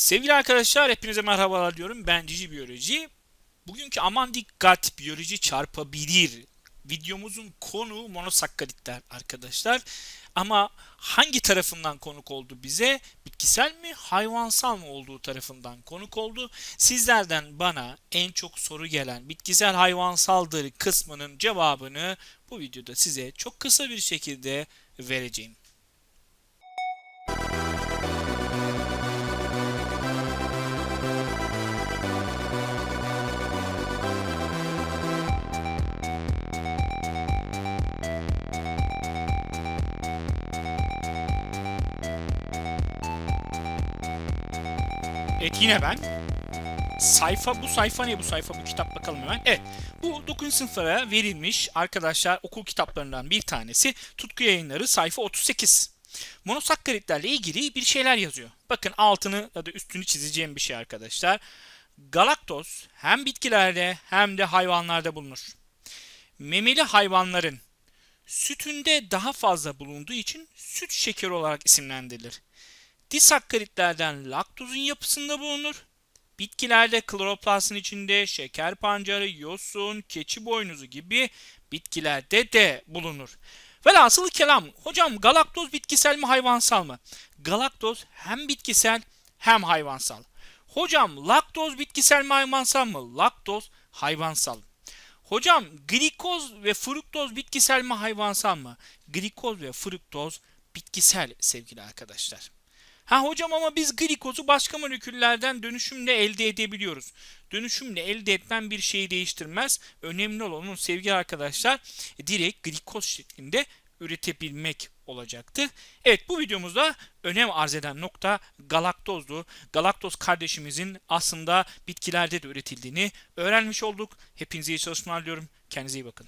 Sevgili arkadaşlar hepinize merhabalar diyorum. Ben Cici Biyoloji. Bugünkü aman dikkat biyoloji çarpabilir. Videomuzun konu monosakkaritler arkadaşlar. Ama hangi tarafından konuk oldu bize? Bitkisel mi, hayvansal mı olduğu tarafından konuk oldu. Sizlerden bana en çok soru gelen bitkisel hayvansaldır kısmının cevabını bu videoda size çok kısa bir şekilde vereceğim. Evet yine ben. Sayfa bu sayfa ne bu sayfa bu kitap bakalım hemen. Evet bu 9. sınıflara verilmiş arkadaşlar okul kitaplarından bir tanesi. Tutku yayınları sayfa 38. Monosakkaritlerle ilgili bir şeyler yazıyor. Bakın altını ya da üstünü çizeceğim bir şey arkadaşlar. Galaktoz hem bitkilerde hem de hayvanlarda bulunur. Memeli hayvanların sütünde daha fazla bulunduğu için süt şekeri olarak isimlendirilir. Disakkaritlerden laktozun yapısında bulunur. Bitkilerde kloroplastin içinde şeker pancarı, yosun, keçi boynuzu gibi bitkilerde de bulunur. Velhasıl kelam, hocam galaktoz bitkisel mi hayvansal mı? Galaktoz hem bitkisel hem hayvansal. Hocam laktoz bitkisel mi hayvansal mı? Laktoz hayvansal. Hocam glikoz ve fruktoz bitkisel mi hayvansal mı? Glikoz ve fruktoz bitkisel sevgili arkadaşlar. Ha hocam ama biz glikozu başka moleküllerden dönüşümle elde edebiliyoruz. Dönüşümle elde etmen bir şeyi değiştirmez. Önemli olan onun sevgili arkadaşlar direkt glikoz şeklinde üretebilmek olacaktır. Evet bu videomuzda önem arz eden nokta galaktozdu. Galaktoz kardeşimizin aslında bitkilerde de üretildiğini öğrenmiş olduk. Hepinize iyi çalışmalar diliyorum. Kendinize iyi bakın.